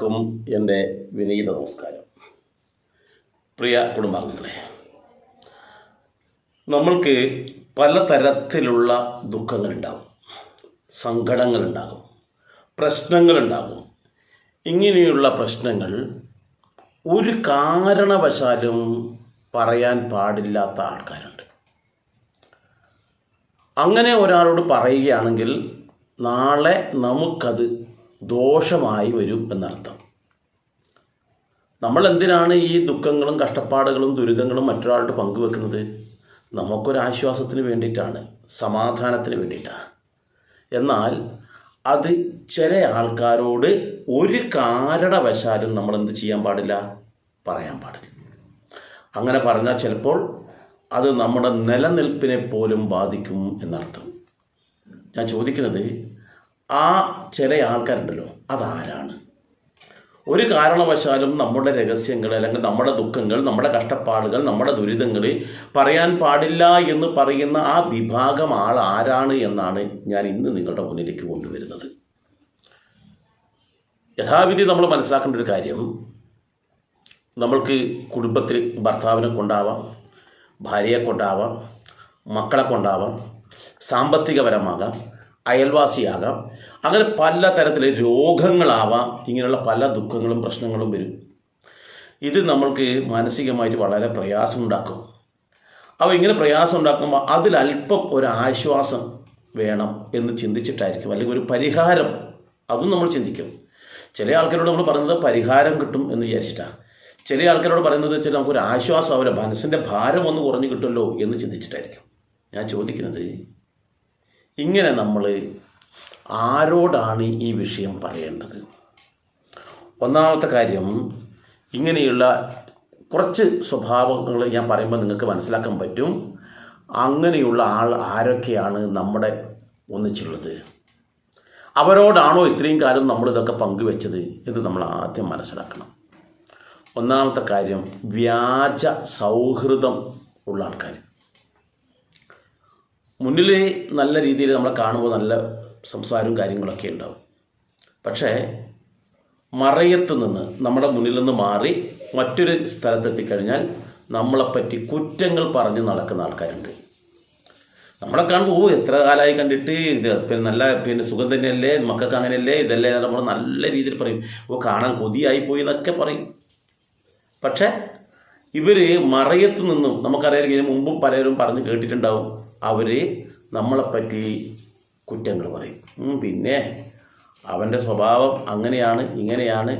എല്ലാവർക്കും എന്റെ വിനീത നമസ്കാരം. പ്രിയ കുടുംബാംഗങ്ങളെ നമ്മൾക്ക് പലതരത്തിലുള്ള ദുഃഖങ്ങളുണ്ടാകും സങ്കടങ്ങളുണ്ടാകും പ്രശ്നങ്ങളുണ്ടാകും. ഇങ്ങനെയുള്ള പ്രശ്നങ്ങൾ ഒരു കാരണവശാലും പറയാൻ പാടില്ലാത്ത ആൾക്കാരുണ്ട്. അങ്ങനെ ഒരാളോട് പറയുകയാണെങ്കിൽ നാളെ നമുക്കത് ദോഷമായി വരും എന്നർത്ഥം. നമ്മൾ എന്തിനാണ് ഈ ദുഃഖങ്ങളും കഷ്ടപ്പാടുകളും ദുരിതങ്ങളും മറ്റൊരാളോട് പങ്കുവെക്കുന്നത്? നമുക്കൊരാശ്വാസത്തിന് വേണ്ടിയിട്ടാണ് സമാധാനത്തിന് വേണ്ടിയിട്ടാണ്. എന്നാൽ അത് ചില ആൾക്കാരോട് ഒരു കാരണവശാലും നമ്മൾ എന്ത് ചെയ്യാൻ പാടില്ല? പറയാൻ പാടില്ല. അങ്ങനെ പറഞ്ഞാൽ ചിലപ്പോൾ അത് നമ്മുടെ നിലനിൽപ്പിനെ പോലും ബാധിക്കും എന്നർത്ഥം. ഞാൻ ചോദിക്കുന്നത് ആ ചില ആൾക്കാരുണ്ടല്ലോ അതാരാണ്? ഒരു കാരണവശാലും നമ്മുടെ രഹസ്യങ്ങൾ അല്ലെങ്കിൽ നമ്മുടെ ദുഃഖങ്ങൾ നമ്മുടെ കഷ്ടപ്പാടുകൾ നമ്മുടെ ദുരിതങ്ങൾ പറയാൻ പാടില്ല എന്ന് പറയുന്ന ആ വിഭാഗം ആൾ ആരാണ് എന്നാണ് ഞാൻ ഇന്ന് നിങ്ങളുടെ മുന്നിലേക്ക് കൊണ്ടുവരുന്നത്. യഥാവിധി നമ്മൾ മനസ്സിലാക്കേണ്ട ഒരു കാര്യം നമ്മൾക്ക് കുടുംബത്തിൽ ഭർത്താവിനെ കൊണ്ടാവാം ഭാര്യയെ കൊണ്ടാവാം മക്കളെ കൊണ്ടാവാം സാമ്പത്തികപരമാകാം അയൽവാസിയാകാം അങ്ങനെ പല തരത്തിലെ രോഗങ്ങളാവാം ഇങ്ങനെയുള്ള പല ദുഃഖങ്ങളും പ്രശ്നങ്ങളും വരും. ഇത് നമ്മൾക്ക് മാനസികമായിട്ട് വളരെ പ്രയാസമുണ്ടാക്കും. അപ്പോൾ ഇങ്ങനെ പ്രയാസം ഉണ്ടാക്കുമ്പോൾ അതിലല്പം ഒരു ആശ്വാസം വേണം എന്ന് ചിന്തിച്ചിട്ടായിരിക്കും. അല്ലെങ്കിൽ ഒരു പരിഹാരം അതും നമ്മൾ ചിന്തിക്കും. ചില ആൾക്കാരോട് നമ്മൾ പറയുന്നത് പരിഹാരം കിട്ടും എന്ന് വിചാരിച്ചിട്ടാണ് ചില ആൾക്കാരോട് പറയുന്നത് വെച്ചാൽ നമുക്കൊരു ആശ്വാസം അവരെ മനസ്സിന്റെ ഭാരം ഒന്ന് കുറഞ്ഞു കിട്ടുമല്ലോ എന്ന് ചിന്തിച്ചിട്ടായിരിക്കും. ഞാൻ ചോദിക്കുന്നത് ഇങ്ങനെ നമ്മൾ ആരോടാണ് ഈ വിഷയം പറയേണ്ടത്? ഒന്നാമത്തെ കാര്യം ഇങ്ങനെയുള്ള കുറച്ച് സ്വഭാവങ്ങൾ ഞാൻ പറയുമ്പോൾ നിങ്ങൾക്ക് മനസ്സിലാക്കാൻ പറ്റും. അങ്ങനെയുള്ള ആൾ ആരൊക്കെയാണ് നമ്മുടെ ഒന്നിച്ചുള്ളത്? അവരോടാണോ ഇത്രയും കാലം നമ്മളിതൊക്കെ പങ്കുവെച്ചത് എന്ന് നമ്മൾ ആദ്യം മനസ്സിലാക്കണം. ഒന്നാമത്തെ കാര്യം വ്യാജ സൗഹൃദം ഉള്ള ആൾക്കാർ മുന്നിൽ നല്ല രീതിയിൽ നമ്മളെ കാണുമ്പോൾ നല്ല സംസാരവും കാര്യങ്ങളൊക്കെ ഉണ്ടാവും. പക്ഷേ മറയത്ത് നിന്ന് നമ്മുടെ മുന്നിൽ നിന്ന് മാറി മറ്റൊരു സ്ഥലത്തെത്തിക്കഴിഞ്ഞാൽ നമ്മളെപ്പറ്റി കുറ്റങ്ങൾ പറഞ്ഞ് നടക്കുന്ന ആൾക്കാരുണ്ട്. നമ്മളെ കാണുമ്പോൾ ഓ എത്ര കാലമായി കണ്ടിട്ട്? ഇത് പിന്നെ നല്ല പിന്നെ സുഖം തന്നെയല്ലേ? മക്കൾക്ക് അങ്ങനെയല്ലേ? ഇതല്ലേ? നമ്മൾ നല്ല രീതിയിൽ പറയും. ഓ കാണാൻ കൊതിയായി പോയി എന്നൊക്കെ പറയും. പക്ഷേ ഇവർ മറയത്ത് നിന്നും നമുക്കറിയാം ഇതിന് മുമ്പും പലരും പറഞ്ഞ് കേട്ടിട്ടുണ്ടാവും. അവർ നമ്മളെപ്പറ്റി കുറ്റങ്ങൾ പറയും. പിന്നെ അവന്റെ സ്വഭാവം അങ്ങനെയാണ് ഇങ്ങനെയാണ്.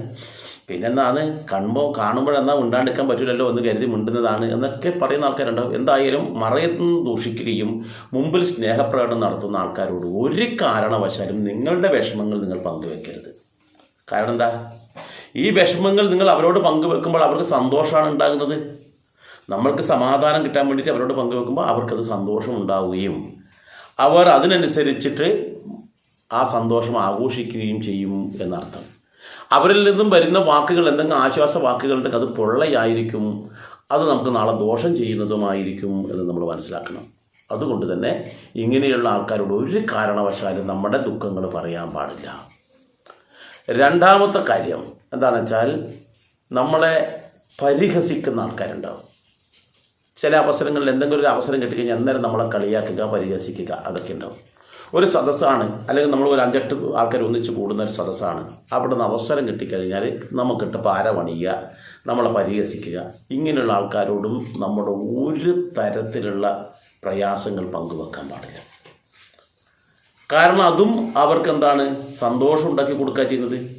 പിന്നെന്താണ്? കൺപോ കാണുമ്പോഴെന്നാ ഉണ്ടാണ്ടിക്കാൻ പറ്റില്ലല്ലോ എന്ന് കരുതി മിണ്ടുന്നതാണ് എന്നൊക്കെ പറയുന്ന ആൾക്കാരുണ്ടാവും. എന്തായാലും മറയത്ത് ദൂഷിക്കുകയും മുമ്പിൽ സ്നേഹപ്രകടനം നടത്തുന്ന ആൾക്കാരോട് ഒരു കാരണവശാലും നിങ്ങളുടെ വിഷമങ്ങൾ നിങ്ങൾ പങ്കുവെക്കരുത്. കാരണം എന്താ? ഈ വിഷമങ്ങൾ നിങ്ങൾ അവരോട് പങ്കുവെക്കുമ്പോൾ അവർക്ക് സന്തോഷമാണ് ഉണ്ടാകുന്നത്. നമ്മൾക്ക് സമാധാനം കിട്ടാൻ വേണ്ടിയിട്ട് അവരോട് പങ്കുവെക്കുമ്പോൾ അവർക്കത് സന്തോഷം ഉണ്ടാവുകയും അവർ അതിനനുസരിച്ചിട്ട് ആ സന്തോഷം ആഘോഷിക്കുകയും ചെയ്യും എന്നർത്ഥം. അവരിൽ നിന്നും വരുന്ന വാക്കുകൾ എന്തെങ്കിലും ആശ്വാസ വാക്കുകളുടെ അത് പൊള്ളയായിരിക്കും. അത് നമുക്ക് നാളെ ദോഷം ചെയ്യുന്നതുമായിരിക്കും എന്ന് നമ്മൾ മനസ്സിലാക്കണം. അതുകൊണ്ട് തന്നെ ഇങ്ങനെയുള്ള ആൾക്കാരോട് ഒരു കാരണവശാലും നമ്മുടെ ദുഃഖങ്ങൾ പറയാൻ പാടില്ല. രണ്ടാമത്തെ കാര്യം എന്താണെന്ന് വെച്ചാൽ നമ്മളെ പരിഹസിക്കുന്ന ആൾക്കാരുണ്ടാവും. ചില അവസരങ്ങളിൽ എന്തെങ്കിലും ഒരു അവസരം കിട്ടിക്കഴിഞ്ഞാൽ അന്നേരം നമ്മളെ കളിയാക്കുക പരിഹസിക്കുക അതൊക്കെ ഉണ്ടാവും. ഒരു സദസ്സാണ് അല്ലെങ്കിൽ നമ്മൾ ഒരു അഞ്ചെട്ട് ആൾക്കാർ ഒന്നിച്ച് കൂടുന്ന ഒരു സദസ്സാണ്. അവിടെ നിന്ന് അവസരം കിട്ടിക്കഴിഞ്ഞാൽ നമുക്കിട്ട് പാര പണിയുക നമ്മളെ പരിഹസിക്കുക. ഇങ്ങനെയുള്ള ആൾക്കാരോടും നമ്മുടെ ഒരു തരത്തിലുള്ള പ്രയാസങ്ങൾ പങ്കുവെക്കാൻ പാടില്ല. കാരണം അതും അവർക്ക് എന്താണ്? സന്തോഷം ഉണ്ടാക്കി കൊടുക്കുക ചെയ്യുന്നത്.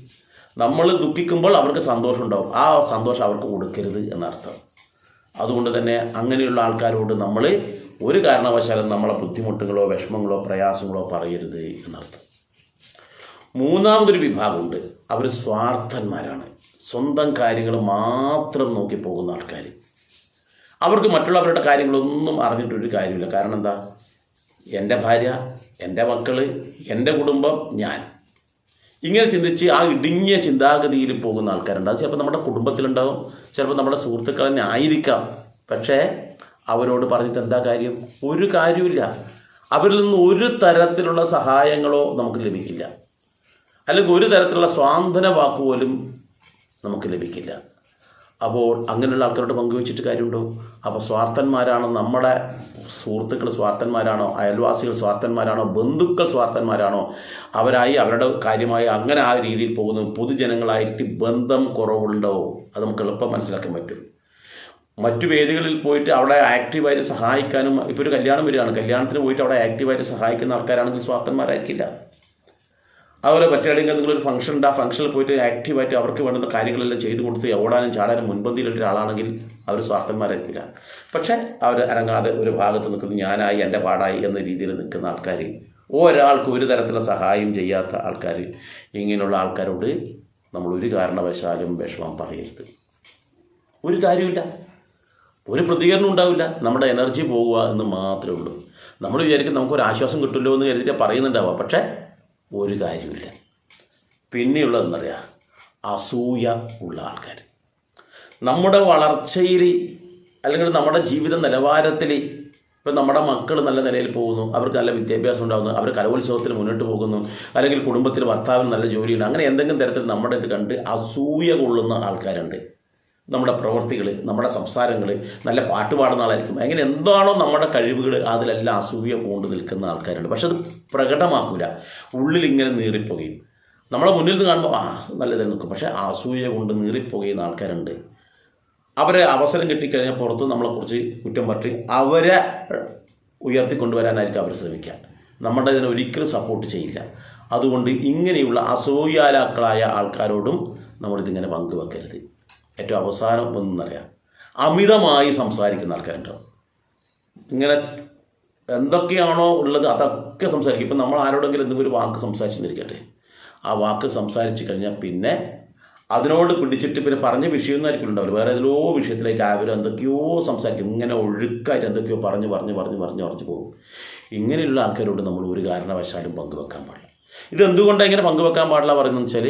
നമ്മൾ ദുഃഖിക്കുമ്പോൾ അവർക്ക് സന്തോഷം ഉണ്ടാവും. ആ സന്തോഷം അവർക്ക് കൊടുക്കരുത് എന്നർത്ഥം. അതുകൊണ്ട് തന്നെ അങ്ങനെയുള്ള ആൾക്കാരോട് നമ്മൾ ഒരു കാരണവശാലും നമ്മളെ ബുദ്ധിമുട്ടുകളോ വിഷമങ്ങളോ പ്രയാസങ്ങളോ പറയരുത് എന്നർത്ഥം. മൂന്നാമതൊരു വിഭാഗമുണ്ട്. അവർ സ്വാർത്ഥന്മാരാണ്. സ്വന്തം കാര്യങ്ങൾ മാത്രം നോക്കി പോകുന്ന ആൾക്കാർ അവർക്ക് മറ്റുള്ളവരുടെ കാര്യങ്ങളൊന്നും അറിഞ്ഞിട്ടൊരു കാര്യമില്ല. കാരണം എന്താ? എന്റെ ഭാര്യ എന്റെ മക്കൾ എന്റെ കുടുംബം ഞാൻ. ഇങ്ങനെ ചിന്തിച്ച് ആ ഇടുങ്ങിയ ചിന്താഗതിയിൽ പോകുന്ന ആൾക്കാരുണ്ട്. ചിലപ്പോൾ നമ്മുടെ കുടുംബത്തിലുണ്ടാവും ചിലപ്പോൾ നമ്മുടെ സുഹൃത്തുക്കൾ തന്നെ ആയിരിക്കാം. പക്ഷേ അവരോട് പറഞ്ഞിട്ട് എന്താ കാര്യം? ഒരു കാര്യമില്ല അവരിൽ നിന്ന് ഒരു തരത്തിലുള്ള സഹായങ്ങളോ നമുക്ക് ലഭിക്കില്ല. അല്ലെങ്കിൽ ഒരു തരത്തിലുള്ള സ്വാന്തന വാക്കുപോലും നമുക്ക് ലഭിക്കില്ല. അപ്പോൾ അങ്ങനെയുള്ള ആൾക്കാരോട് പങ്കുവെച്ചിട്ട് കാര്യമുണ്ടോ? അപ്പോൾ സ്വാർത്ഥന്മാരാണോ നമ്മുടെ സുഹൃത്തുക്കൾ സ്വാർത്ഥന്മാരാണോ? അയൽവാസികൾ സ്വാർത്ഥന്മാരാണോ? ബന്ധുക്കൾ സ്വാർത്ഥന്മാരാണോ? അവരായി അവരുടെ കാര്യമായി അങ്ങനെ ആ രീതിയിൽ പോകുന്നു പൊതുജനങ്ങളായിട്ട് ബന്ധം കുറവുണ്ടോ? അത് നമുക്ക് എളുപ്പം മനസ്സിലാക്കാൻ പറ്റും. മറ്റു വേദികളിൽ പോയിട്ട് അവിടെ ആക്റ്റീവായിട്ട് സഹായിക്കാനും ഇപ്പോൾ ഒരു കല്യാണം വരികയാണ്. കല്യാണത്തിന് പോയിട്ട് അവിടെ ആക്റ്റീവായിട്ട് സഹായിക്കുന്ന ആൾക്കാരാണെങ്കിൽ സ്വാർത്ഥന്മാരായിരിക്കില്ല. അതുപോലെ നിങ്ങൾ ഒരു ഫംഗ്ഷൻ ഉണ്ട്. ആ ഫംഗ്ഷനിൽ പോയിട്ട് ആക്റ്റീവായിട്ട് അവർക്ക് വേണ്ടുന്ന കാര്യങ്ങളെല്ലാം ചെയ്തു കൊടുത്ത് ഓടാനും ചാടാനും മുൻപന്തിയിലുള്ള ഒരാളാണെങ്കിൽ അവർ സ്വാർത്ഥന്മാരായിരിക്കില്ല. പക്ഷേ അവർ അനങ്ങാതെ ഒരു ഭാഗത്ത് നിൽക്കുന്നു. ഞാനായി എന്റെ പാടായി എന്ന രീതിയിൽ നിൽക്കുന്ന ആൾക്കാർ ഒരാൾക്ക് ഒരു തരത്തിലുള്ള സഹായം ചെയ്യാത്ത ആൾക്കാർ ഇങ്ങനെയുള്ള ആൾക്കാരോട് നമ്മൾ ഒരു കാരണവശാലും വിഷമം പറയരുത്. ഒരു കാര്യമില്ല ഒരു പ്രതികരണം ഉണ്ടാവില്ല. നമ്മുടെ എനർജി പോകുക എന്ന് മാത്രമേ ഉള്ളൂ. നമ്മൾ വിചാരിക്കും നമുക്കൊരു ആശ്വാസം കിട്ടുമല്ലോ എന്ന് കരുതിയിട്ട് പറയുന്നുണ്ടാവുക. പക്ഷേ ഒരു കാര്യമില്ല. പിന്നെയുള്ളതെന്നറിയാം അസൂയ ഉള്ള ആൾക്കാർ നമ്മുടെ വളർച്ചയിൽ അല്ലെങ്കിൽ നമ്മുടെ ജീവിത നിലവാരത്തിൽ ഇപ്പം നമ്മുടെ മക്കൾ നല്ല നിലയിൽ പോകുന്നു അവർക്ക് നല്ല വിദ്യാഭ്യാസം ഉണ്ടാകുന്നു അവർ കലോത്സവത്തിൽ മുന്നോട്ട് പോകുന്നു അല്ലെങ്കിൽ കുടുംബത്തിൽ ഭർത്താവിന് നല്ല ജോലിയുണ്ട് അങ്ങനെ എന്തെങ്കിലും തരത്തിൽ നമ്മുടെ ഇത് കണ്ട് അസൂയ കൊള്ളുന്ന ആൾക്കാരുണ്ട്. നമ്മുടെ പ്രവൃത്തികൾ നമ്മുടെ സംസാരങ്ങൾ നല്ല പാട്ട് പാടുന്ന ആളായിരിക്കും. അങ്ങനെ എന്താണോ നമ്മുടെ കഴിവുകൾ അതിലെല്ലാം അസൂയ കൊണ്ട് നിൽക്കുന്ന ആൾക്കാരുണ്ട് പക്ഷെ അത് പ്രകടമാക്കൂല. ഉള്ളിൽ ഇങ്ങനെ നീറിപ്പോകുകയും നമ്മളെ മുന്നിൽ നിന്ന് കാണുമ്പോൾ ആ നല്ലതായി നിൽക്കും പക്ഷെ അസൂയ കൊണ്ട് നീറിപ്പോകുന്ന ആൾക്കാരുണ്ട്. അവരെ അവസരം കിട്ടിക്കഴിഞ്ഞാൽ പുറത്ത് നമ്മളെക്കുറിച്ച് കുറ്റം പറ്റി അവരെ ഉയർത്തിക്കൊണ്ടുവരാനായിരിക്കും അവർ ശ്രമിക്കുക. നമ്മുടെ ഇതിനെ ഒരിക്കലും സപ്പോർട്ട് ചെയ്യില്ല. അതുകൊണ്ട് ഇങ്ങനെയുള്ള അസൂയാലാക്കളായ ആൾക്കാരോടും നമ്മളിതിങ്ങനെ പങ്കുവെക്കരുത്. ഏറ്റവും അവസാനം ഒന്നറിയാം അമിതമായി സംസാരിക്കുന്ന ആൾക്കാരുണ്ടാവും ഇങ്ങനെ എന്തൊക്കെയാണോ ഉള്ളത് അതൊക്കെ സംസാരിക്കും. ഇപ്പം നമ്മൾ ആരോടെങ്കിലും എന്തെങ്കിലും ഒരു വാക്ക് സംസാരിച്ചിരിക്കട്ടെ ആ വാക്ക് സംസാരിച്ച് കഴിഞ്ഞാൽ പിന്നെ അതിനോട് പിടിച്ചിട്ട് പിന്നെ പറഞ്ഞ വിഷയമൊന്നായിരിക്കും ഉണ്ടാവില്ല വേറെ ഏതോ വിഷയത്തിലേക്ക് ആവരും എന്തൊക്കെയോ സംസാരിക്കും. ഇങ്ങനെ ഒഴുക്കായിട്ട് എന്തൊക്കെയോ പറഞ്ഞ് പറഞ്ഞ് പറഞ്ഞ് പറഞ്ഞ് പറഞ്ഞ് പോകും. ഇങ്ങനെയുള്ള ആൾക്കാരോട് നമ്മൾ ഒരു കാരണവശാലും പങ്കുവെക്കാൻ പാടില്ല. ഇതെന്തുകൊണ്ടാണ് ഇങ്ങനെ പങ്കുവെക്കാൻ പാടില്ല പറയുന്നത് വെച്ചാൽ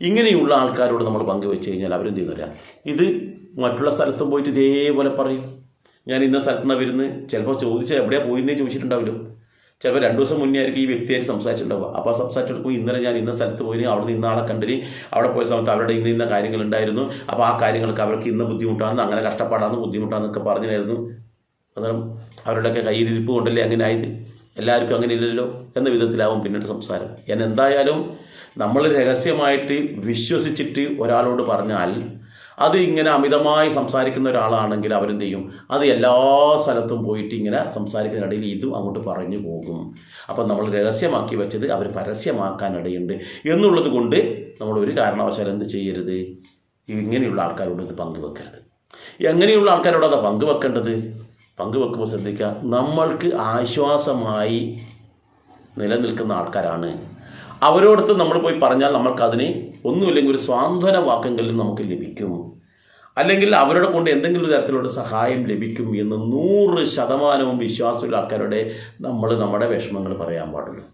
ഇങ്ങനെയുള്ള ആൾക്കാരോട് നമ്മൾ പങ്കുവെച്ച് കഴിഞ്ഞാൽ അവരെന്ത് ചെയ്യുന്നില്ല ഇത് മറ്റുള്ള സ്ഥലത്തും പോയിട്ട് ഇതേപോലെ പറയും. ഞാൻ ഇന്ന സ്ഥലത്ത് നിന്നാണ് വരുന്നത് ചിലപ്പോൾ ചോദിച്ചാൽ എവിടെയാണ് പോയിന്നേ ചോദിച്ചിട്ടുണ്ടാവില്ലോ. ചിലപ്പോൾ രണ്ട് ദിവസം മുന്നേ ആയിരിക്കും ഈ വ്യക്തിയായിട്ട് സംസാരിച്ചിട്ടുണ്ടാവുക. അപ്പോൾ സംസാരിച്ചെടുക്കുമ്പോൾ ഇന്നലെ ഞാൻ ഇന്ന സ്ഥലത്ത് പോയി അവിടെ നിന്ന് ആളെ കണ്ടിന് അവിടെ പോയ സമയത്ത് അവരുടെ ഇന്ന ഇന്ന കാര്യങ്ങളുണ്ടായിരുന്നു. അപ്പോൾ ആ കാര്യങ്ങൾക്ക് അവർക്ക് ഇന്ന് ബുദ്ധിമുട്ടാണ് അങ്ങനെ കഷ്ടപ്പാടാണ് ബുദ്ധിമുട്ടാണെന്നൊക്കെ പറഞ്ഞിരുന്നു. അന്നേരം അവരുടെയൊക്കെ കയ്യിലിരിപ്പ് കൊണ്ടല്ലേ അങ്ങനെ ആയത്? എല്ലാവർക്കും അങ്ങനെ ഇല്ലല്ലോ എന്ന വിധത്തിലാവും പിന്നീട് സംസാരം. ഞാൻ എന്തായാലും നമ്മൾ രഹസ്യമായിട്ട് വിശ്വസിച്ചിട്ട് ഒരാളോട് പറഞ്ഞാൽ അത് ഇങ്ങനെ അമിതമായി സംസാരിക്കുന്ന ഒരാളാണെങ്കിൽ അവരെന്ത് ചെയ്യും അത് എല്ലാ സ്ഥലത്തും പോയിട്ട് ഇങ്ങനെ സംസാരിക്കുന്നതിനിടയിൽ ഇതും അങ്ങോട്ട് പറഞ്ഞു പോകും. അപ്പം നമ്മൾ രഹസ്യമാക്കി വെച്ചത് അവർ പരസ്യമാക്കാനിടയുണ്ട്. എന്നുള്ളത് കൊണ്ട് നമ്മൾ ഒരു കാരണവശാലും എന്ത് ചെയ്യരുത്? ഇങ്ങനെയുള്ള ആൾക്കാരോട് ഇത് പങ്കുവെക്കരുത്. എങ്ങനെയുള്ള ആൾക്കാരോട് അത് പങ്കുവെക്കേണ്ടത്? പങ്കുവെക്കുമ്പോൾ ശ്രദ്ധിക്കുക. നമ്മൾക്ക് ആശ്വാസമായി നിലനിൽക്കുന്ന ആൾക്കാരാണ്. അവരോടത്ത് നമ്മൾ പോയി പറഞ്ഞാൽ നമ്മൾക്കതിന് ഒന്നുമില്ലെങ്കിൽ ഒരു സ്വാന്തന വാക്കെങ്കിലും നമുക്ക് ലഭിക്കും. അല്ലെങ്കിൽ അവരോട് കൊണ്ട് എന്തെങ്കിലും ഒരു തരത്തിലുള്ള സഹായം ലഭിക്കും എന്ന് നൂറ് ശതമാനവും വിശ്വാസമുള്ള ആൾക്കാരുടെ നമ്മൾ നമ്മുടെ വിഷമങ്ങൾ പറയാൻ പാടുള്ളൂ.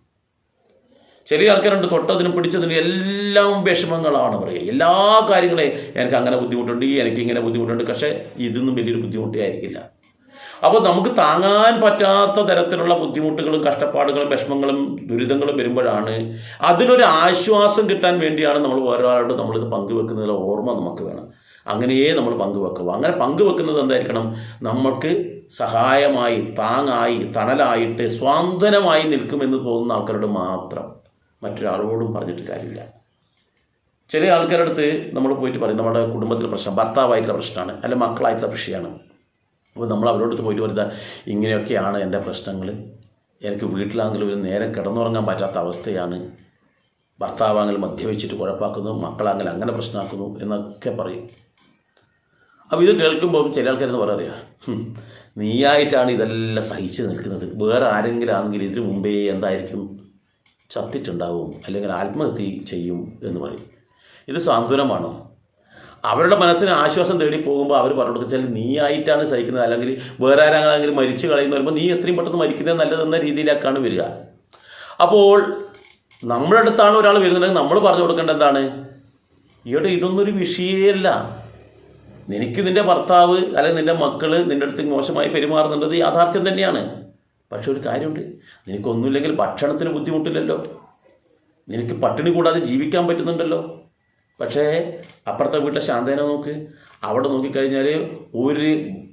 ചില ആൾക്കാരുണ്ട് തൊട്ടതിനും പിടിച്ചതിനും എല്ലാം വിഷമങ്ങളാണ് പറയുക. എല്ലാ കാര്യങ്ങളെ എനിക്ക് അങ്ങനെ ബുദ്ധിമുട്ടുണ്ട് എനിക്ക് ഇങ്ങനെ ബുദ്ധിമുട്ടുണ്ട്. പക്ഷേ ഇതൊന്നും വലിയൊരു ബുദ്ധിമുട്ടേ ആയിരിക്കില്ല. അപ്പോൾ നമുക്ക് താങ്ങാൻ പറ്റാത്ത തരത്തിലുള്ള ബുദ്ധിമുട്ടുകളും കഷ്ടപ്പാടുകളും വിഷമങ്ങളും ദുരിതങ്ങളും വരുമ്പോഴാണ് അതിനൊരു ആശ്വാസം കിട്ടാൻ വേണ്ടിയാണ് നമ്മൾ ഒരാളോട് നമ്മളിത് പങ്കുവെക്കുന്നതിലെ ഓർമ്മ നമുക്ക് വേണം. അങ്ങനെയേ നമ്മൾ പങ്കുവെക്കുക അങ്ങനെ പങ്കുവെക്കുന്നത് എന്തായിരിക്കണം? നമ്മൾക്ക് സഹായമായി താങ്ങായി തണലായിട്ട് സ്വാന്തനമായി നിൽക്കുമെന്ന് തോന്നുന്ന ആൾക്കാരോട് മാത്രം. മറ്റൊരാളോടും പറഞ്ഞിട്ട് കാര്യമില്ല. ചില ആൾക്കാരുടെ അടുത്ത് നമ്മൾ പോയിട്ട് പറയും നമ്മുടെ കുടുംബത്തിലെ പ്രശ്നം ഭർത്താവായിട്ടുള്ള പ്രശ്നമാണ് അല്ലെ മക്കളായിട്ടുള്ള പ്രശ്നമാണ് അപ്പോൾ നമ്മൾ അവരോട് പോയിട്ട് വരുന്നത് ഇങ്ങനെയൊക്കെയാണ് എന്റെ പ്രശ്നങ്ങൾ എനിക്ക് വീട്ടിലാണെങ്കിലും ഒരു നേരം കിടന്നുറങ്ങാൻ പറ്റാത്ത അവസ്ഥയാണ്. ഭർത്താവാങ്കിൽ മദ്യവെച്ചിട്ട് കുഴപ്പാക്കുന്നു മക്കളാങ്കിൽ അങ്ങനെ പ്രശ്നമാക്കുന്നു എന്നൊക്കെ പറയും. അപ്പോൾ ഇത് കേൾക്കുമ്പോൾ ചില ആൾക്കാരെന്ന് പറയാറിയാ നീയായിട്ടാണ് ഇതെല്ലാം സഹിച്ച് നിൽക്കുന്നത്. വേറെ ആരെങ്കിലും ആണെങ്കിൽ ഇതിനു മുമ്പേ എന്തായിരിക്കും? ചത്തിട്ടുണ്ടാവും അല്ലെങ്കിൽ ആത്മഹത്യ ചെയ്യും എന്ന് പറയും. ഇത് സാന്ത്വനമാണോ? അവരുടെ മനസ്സിന് ആശ്വാസം തേടി പോകുമ്പോൾ അവർ പറഞ്ഞു ചില നീ ആയിട്ടാണ് സഹിക്കുന്നത്. അല്ലെങ്കിൽ വേറെ ആരെങ്കിലും മരിച്ചു കളയുന്ന വരുമ്പോൾ നീ എത്രയും പെട്ടെന്ന് മരിക്കുന്നത് നല്ലതെന്ന രീതിയിലേക്കാണ് വരിക. അപ്പോൾ നമ്മുടെ അടുത്താണ് ഒരാൾ വരുന്നുണ്ടെങ്കിൽ നമ്മൾ പറഞ്ഞു കൊടുക്കേണ്ടത് എന്താണ്? ഈയിടെ ഇതൊന്നും ഒരു വിഷയമല്ല നിനക്ക് നിന്റെ ഭർത്താവ് അല്ലെങ്കിൽ നിന്റെ മക്കൾ നിന്റെ അടുത്ത് മോശമായി പെരുമാറുന്നുണ്ടത് യാഥാർത്ഥ്യം തന്നെയാണ്. പക്ഷെ ഒരു കാര്യമുണ്ട്. നിനക്കൊന്നുമില്ലെങ്കിൽ ഭക്ഷണത്തിന് ബുദ്ധിമുട്ടില്ലല്ലോ. നിനക്ക് പട്ടിണി കൂടാതെ ജീവിക്കാൻ പറ്റുന്നുണ്ടല്ലോ. പക്ഷേ അപ്പുറത്തെ വീട്ടിലെ ശാന്തനെ നോക്ക്. അവിടെ നോക്കിക്കഴിഞ്ഞാൽ ഒരു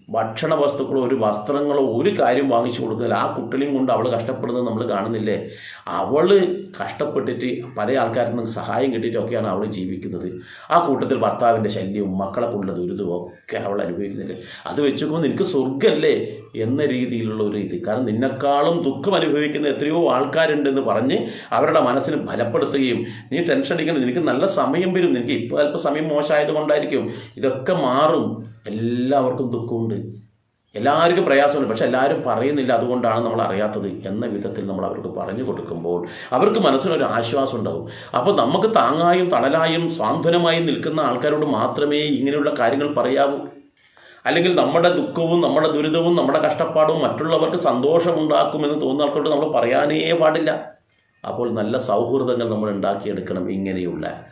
ഭക്ഷണ വസ്തുക്കളോ ഒരു വസ്ത്രങ്ങളോ ഒരു കാര്യം വാങ്ങിച്ചു കൊടുക്കുന്നില്ല ആ കുട്ടികളെയും കൊണ്ട് അവൾ കഷ്ടപ്പെടുന്നത് നമ്മൾ കാണുന്നില്ലേ? അവൾ കഷ്ടപ്പെട്ടിട്ട് പല ആൾക്കാരിൽ നിന്ന് സഹായം കിട്ടിയിട്ടൊക്കെയാണ് അവൾ ജീവിക്കുന്നത്. ആ കൂട്ടത്തിൽ ഭർത്താവിന്റെ ശല്യവും മക്കളെ കൊണ്ടുള്ള ദുരിതവും ഒക്കെ അവൾ അനുഭവിക്കുന്നില്ലേ. അത് വെച്ചുകൊണ്ട് നിനക്ക് സ്വർഗമല്ലേ എന്ന രീതിയിലുള്ള ഒരു ഇത്. കാരണം നിന്നെക്കാളും ദുഃഖം അനുഭവിക്കുന്ന എത്രയോ ആൾക്കാരുണ്ടെന്ന് പറഞ്ഞ് അവരുടെ മനസ്സിന് ബലപ്പെടുത്തുകയും നീ ടെൻഷൻ അടിക്കണം നിനക്ക് നല്ല സമയം വരും. നിനക്ക് ഇപ്പോൾ അല്പം സമയം മോശമായത് കൊണ്ടായിരിക്കും. ഇതൊക്കെ മാറും. എല്ലാവർക്കും ദുഃഖമുണ്ട്. എല്ലാവർക്കും പ്രയാസമുണ്ട്. പക്ഷെ എല്ലാവരും പറയുന്നില്ല അതുകൊണ്ടാണ് നമ്മൾ അറിയാത്തത് എന്ന വിധത്തിൽ നമ്മൾ അവർക്ക് പറഞ്ഞു കൊടുക്കുമ്പോൾ അവർക്ക് മനസ്സിനൊരു ആശ്വാസം ഉണ്ടാവും. അപ്പോൾ നമുക്ക് താങ്ങായും തണലായും സാന്ത്വനമായും നിൽക്കുന്ന ആൾക്കാരോട് മാത്രമേ ഇങ്ങനെയുള്ള കാര്യങ്ങൾ പറയാവൂ. അല്ലെങ്കിൽ നമ്മുടെ ദുഃഖവും നമ്മുടെ ദുരിതവും നമ്മുടെ കഷ്ടപ്പാടും മറ്റുള്ളവർക്ക് സന്തോഷമുണ്ടാക്കുമെന്ന് തോന്നുന്ന ആൾക്കാരോട് നമ്മൾ പറയാനേ പാടില്ല. അപ്പോൾ നല്ല സൗഹൃദങ്ങൾ നമ്മൾ ഉണ്ടാക്കിയെടുക്കണം ഇങ്ങനെയുള്ള.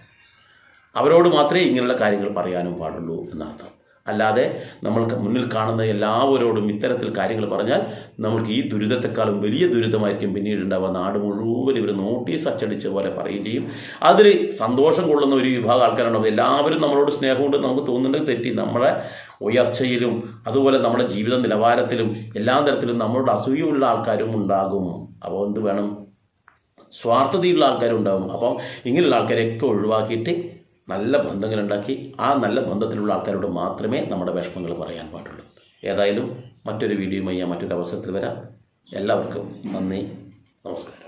അവരോട് മാത്രമേ ഇങ്ങനെയുള്ള കാര്യങ്ങൾ പറയാനും പാടുള്ളൂ എന്നർത്ഥം. അല്ലാതെ നമ്മൾ മുന്നിൽ കാണുന്ന എല്ലാവരോടും ഇത്തരത്തിൽ കാര്യങ്ങൾ പറഞ്ഞാൽ നമ്മൾക്ക് ഈ ദുരിതത്തെക്കാളും വലിയ ദുരിതമായിരിക്കും പിന്നീട് ഉണ്ടാവുക നാട് മുഴുവൻ ഇവർ നോട്ടീസ് അച്ചടിച്ച പോലെ പറയുകയും ചെയ്യും. അതിൽ സന്തോഷം കൊള്ളുന്ന ഒരു വിഭാഗം ആൾക്കാരുണ്ടാവും എല്ലാവരും നമ്മളോട് സ്നേഹമുണ്ട് നമുക്ക് തോന്നുന്നുണ്ടെങ്കിൽ തെറ്റി. നമ്മളെ ഉയർച്ചയിലും അതുപോലെ നമ്മുടെ ജീവിത നിലവാരത്തിലും എല്ലാ തരത്തിലും നമ്മളോട് അസൂയുള്ള ആൾക്കാരും ഉണ്ടാകും. അപ്പോൾ എന്ത് വേണം? സ്വാർത്ഥതയുള്ള ആൾക്കാരും ഉണ്ടാകും. അപ്പം ഇങ്ങനെയുള്ള ആൾക്കാരെയൊക്കെ ഒഴിവാക്കിയിട്ട് നല്ല ബന്ധങ്ങളുണ്ടാക്കി ആ നല്ല ബന്ധത്തിലുള്ള ആൾക്കാരോട് മാത്രമേ നമ്മുടെ വിഷമങ്ങൾ പറയാൻ പാടുള്ളൂ. ഏതായാലും മറ്റൊരു വീഡിയോയുമായി ഞാൻ മറ്റൊരു അവസരത്തിൽ വരാം. എല്ലാവർക്കും നന്ദി. നമസ്കാരം.